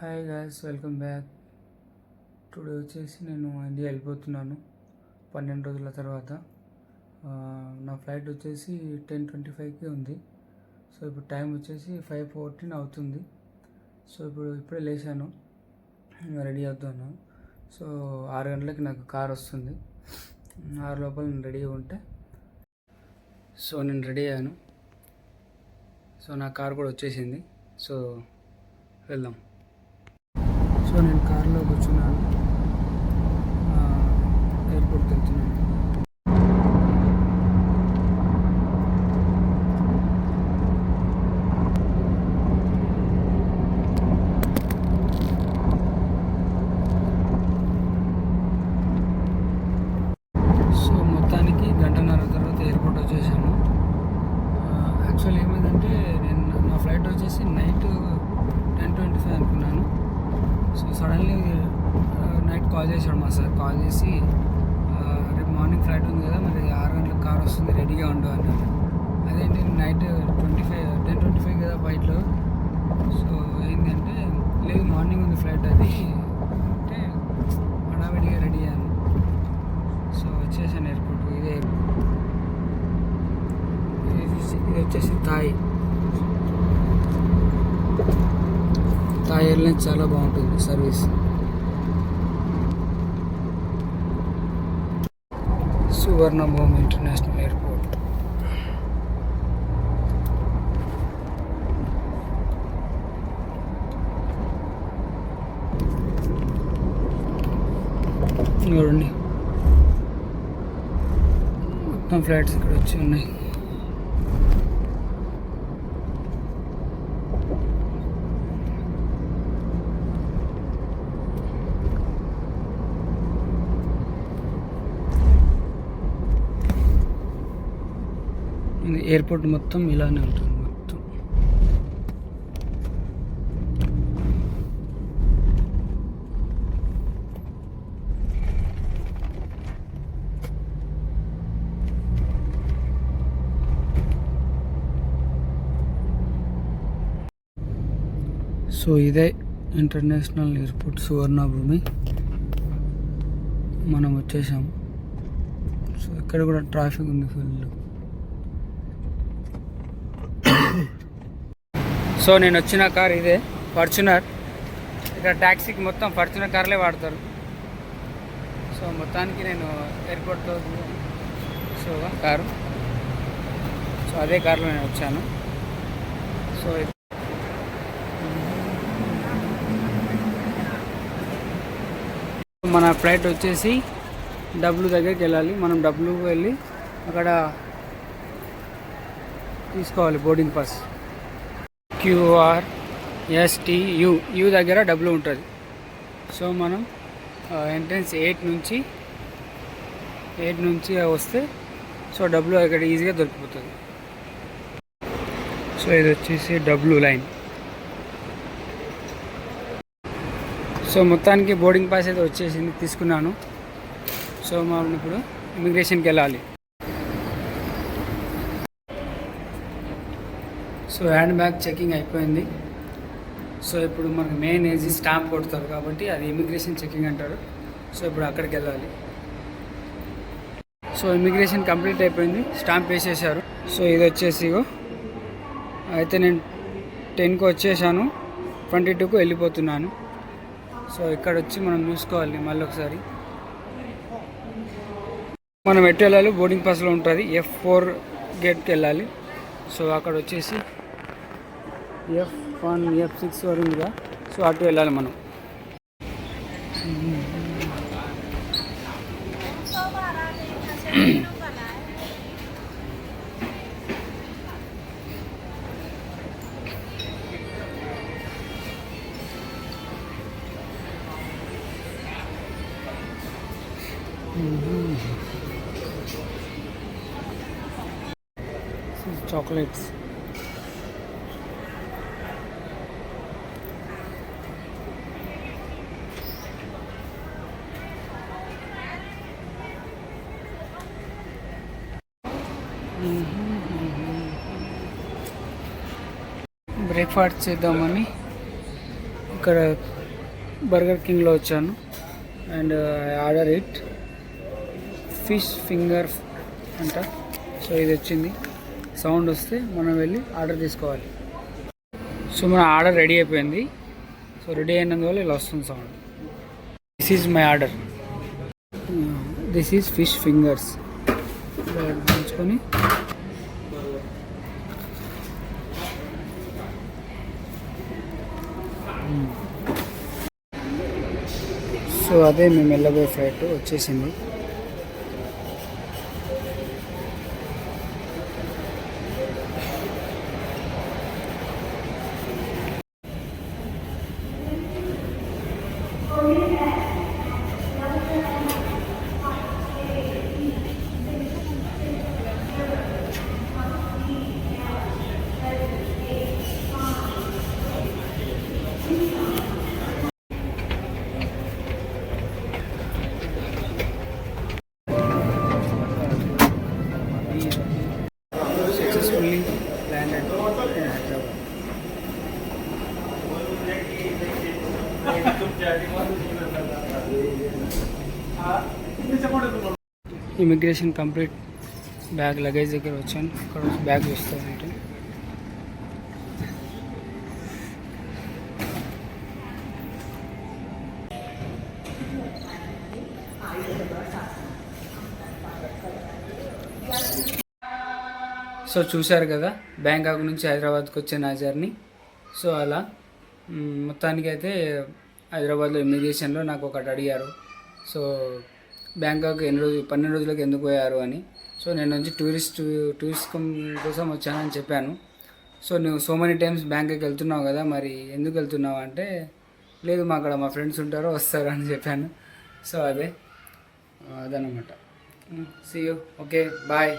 Hi guys welcome back today వచ్చేసి నేను India వెళ్ళిపోతున్నాను పన్నెండు రోజుల తర్వాత. నా ఫ్లైట్ వచ్చేసి టెన్ ట్వంటీ ఫైవ్కి ఉంది. సో ఇప్పుడు టైం వచ్చేసి ఫైవ్ ఫోర్టీన్ అవుతుంది. సో ఇప్పుడు ఇప్పుడే లేచాను రెడీ అవుతాను. సో ఆరు గంటలకి నాకు కార్ వస్తుంది. ఆరు లోపల నేను రెడీగా ఉంటే సో నేను రెడీ అయ్యాను. సో నా కార్ కూడా వచ్చేసింది. సో వెళ్దాం. సో నేను కార్లో కూర్చున్నాను ఆ, ఎయిర్పోర్ట్కి వెళ్తున్నాను సో మొత్తానికి గంటన్నర తర్వాత ఎయిర్పోర్ట్ వచ్చేసాము యాక్చువల్ ఏమైందంటే నేను నా ఫ్లైట్ వచ్చేసి నైట్ టెన్ ట్వంటీ ఫైవ్ అనుకున్నాను సో సడన్లీ నైట్ కాల్ చేశాడు మా సార్. కాల్ చేసి రేపు మార్నింగ్ ఫ్లైట్ ఉంది కదా మరి ఆరు గంటలకు కార్ వస్తుంది రెడీగా ఉండు అని అదేంటి night twenty five ten twenty five కదా ఫ్లైట్లో. సో ఏంటంటే లేదు మార్నింగ్ ఉంది ఫ్లైట్ అది. అంటే హడావిడిగా రెడీ అయ్యాను సో వచ్చేసాను ఎయిర్పోర్ట్ ఇదే. ఎయిర్పోర్ట్ ఇది వచ్చేసి థాయ్. థాయ్ ఎయిర్లైన్స్ చాలా బాగుంటుంది సర్వీస్. Suvarnabhumi international airport. చూడండి మొత్తం ఫ్లాట్స్ ఇక్కడ వచ్చి ఉన్నాయి ఇది ఎయిర్పోర్ట్ మొత్తం ఇలానే ఉంటుంది మొత్తం. సో ఇదే ఇంటర్నేషనల్ ఎయిర్పోర్ట్ సువర్ణభూమి. మనం వచ్చేసాం. సో ఇక్కడ కూడా ట్రాఫిక్ ఉంది ఫుల్ సో నేను వచ్చిన కార్ ఇదే ఫార్చునర్. ఇక్కడ ట్యాక్సీకి మొత్తం ఫార్చునర్ కార్లే వాడతారు. సో మొత్తానికి నేను ఎయిర్పోర్ట్లో సో కారు. సో అదే కార్లో నేను వచ్చాను. సో ఇది- మన ఫ్లైట్ వచ్చేసి డబ్ల్యూ దగ్గరికి వెళ్ళాలి. మనం డబ్ల్యూ వెళ్ళి అక్కడ తీసుకోవాలి బోర్డింగ్ పాస్. క్యూఆర్ ఎస్టీయు యు యు దగ్గర డబ్ల్యూ ఉంటుంది. సో మనం ఎంట్రన్స్ ఎయిట్ నుంచి ఎయిట్ నుంచి వస్తే సో డబ్ల్యూ ఇక్కడ ఈజీగా దొరికిపోతుంది. సో ఇది వచ్చేసి డబ్ల్యూ లైన్. సో మొత్తానికి బోర్డింగ్ పాస్ అయితే వచ్చేసింది తీసుకున్నాను. సో మనం ఇప్పుడు ఇమిగ్రేషన్కి వెళ్ళాలి. సో హ్యాండ్ బ్యాగ్ చెకింగ్ అయిపోయింది. సో ఇప్పుడు మనకు మెయిన్ ఏజీ స్టాంప్ కొడతారు కాబట్టి అది ఇమిగ్రేషన్ చెకింగ్ అంటారు. సో ఇప్పుడు అక్కడికి వెళ్ళాలి. సో ఇమిగ్రేషన్ కంప్లీట్ అయిపోయింది. స్టాంప్ వేసేసారు. సో ఇది వచ్చేసి అయితే నేను టెన్కి వచ్చేసాను. ట్వంటీ టూకు వెళ్ళిపోతున్నాను. సో ఇక్కడ వచ్చి మనం చూసుకోవాలి మళ్ళీ ఒకసారి. మనం ఎటు వెళ్ళాలి? బోర్డింగ్ పాస్లో ఉంటుంది. ఎఫ్ ఫోర్ గేట్కి వెళ్ళాలి. సో అక్కడ వచ్చేసి ఎఫ్ వన్ ఎఫ్ సిక్స్ వరుందిగా సో అటు వెళ్ళాలి మనం. చాక్లెట్స్ బ్రేక్ఫాస్ట్ చేద్దామని ఇక్కడ బర్గర్ కింగ్లో వచ్చాను. And I order it. Fish finger అంట. సో ఇది వచ్చింది. సౌండ్ వస్తే మనం వెళ్ళి ఆర్డర్ తీసుకోవాలి. సో మన ఆర్డర్ రెడీ అయిపోయింది. సో రెడీ అయినందువల్ల ఇలా వస్తుంది sound. This is my order this is fish fingers ఉంచుకొని. సో అదే మేము వెళ్ళబోయే ఫ్లైట్ వచ్చేసింది. ఇమిగ్రేషన్ కంప్లీట్ బ్యాగ్ లగేజ్ దగ్గర వచ్చాను. అక్కడ బ్యాగ్ చూస్తానంటే సో చూశారు కదా బ్యాంకాక్ నుంచి హైదరాబాద్కి వచ్చే నా జర్నీ. సో అలా మొత్తానికైతే హైదరాబాద్లో ఇమిగ్రేషన్లో నాకు ఒకటి అడిగారు. సో బ్యాంకాక్ ఎన్ని రోజులు పన్నెండు రోజులకు ఎందుకు పోయారు అని. సో నేను నుంచి టూరిస్ట్ టూరిస్ట్ కోసం వచ్చానని చెప్పాను. సో నువ్వు సో మెనీ టైమ్స్ బ్యాంక్కి వెళ్తున్నావు కదా మరి ఎందుకు వెళ్తున్నావు అంటే లేదు మా అక్కడ మా ఫ్రెండ్స్ ఉంటారో వస్తారు అని చెప్పాను. సో అదే. అదనమాట సీ యూ ఓకే బాయ్